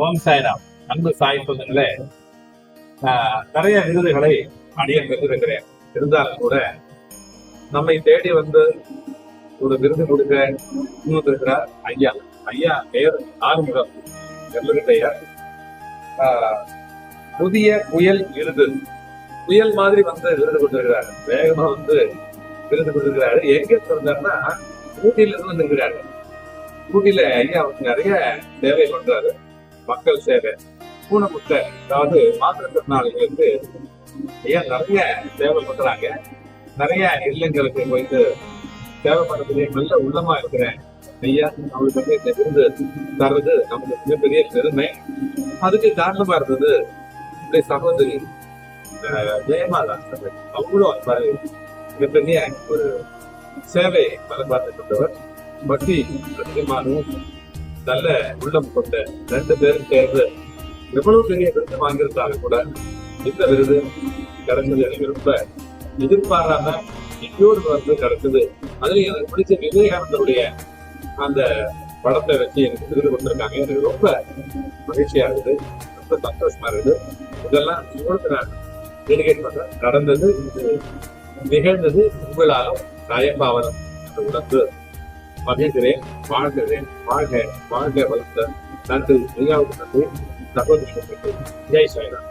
ஓம் சாய்ராம். அன்பு சாய் சொந்தங்களே ஆஹ், நிறைய விருதுகளை அடியன் பெற்றிருக்கிறேன் இருந்தாலும் கூட நம்மை தேடி வந்து ஒரு விருது கொடுக்க இருக்கிறார் ஐயா. ஐயா பெயர் ஆறுமுகம். எல்லோருடைய புதிய புயல் விருது. புயல் மாதிரி வந்து விருது கொடுத்திருக்கிறார். வேகமா வந்து விருது கொடுத்திருக்கிறாரு. எங்க இருந்தாருன்னா ஊட்டியில இருந்து வந்திருக்கிறாரு. ஊட்டியில ஐயா அவருக்கு நிறைய சேவை பண்றாரு. மக்கள் சேவை பூனமுட்டை அதாவது மாற்றுத்திறனாளிகளுக்கு ஏன் நிறைய சேவை பண்றாங்க நிறைய இல்லங்களுக்கு போயிட்டு தேவைப்படக்கூடிய நல்ல உள்ளமா இருக்கிறேன். ஐயா அவங்களுக்கு வந்து இந்த தர்றது நமக்கு மிகப்பெரிய பெருமை. அதுக்கு காரணமா இருந்தது இப்படி சகோதரி அஹ், ஜெயமாலா சகோதரி. அவங்களும் மிகப்பெரிய ஒரு சேவை மனப்பார்த்து கொண்டவர். பக்தி அதிகமானவும் நல்ல உள்ளம் கொண்ட ரெண்டு பேரும் சேர்ந்து எவ்வளவு பெரிய விருது வாங்கியிருந்தாலும் கூட இந்த விருது கிடைச்சது எனக்கு ரொம்ப எதிர்பாராம இன்னொரு வந்து கிடைச்சது. அதுல எனக்கு பிடிச்ச விவேகானந்தருடைய அந்த படத்தை வச்சு எனக்கு விருது கொடுத்துருக்காங்க. எனக்கு ரொம்ப மகிழ்ச்சியா இருக்குது. ரொம்ப சந்தோஷமா இருக்குது. இதெல்லாம் உங்களுக்கு நான் டெடிகேட் பண்றேன் நடந்தது இது நிகழ்ந்தது உங்களாலும் நயபாவனம் உணர்ந்து மகிழ்கிறேன் வாழ்கிறேன் வாழ்க வாழ்க வளர்த்த நன்றி ஐயாவுக்கு நன்றி சகோதரி ஜெய் சாய்ராம்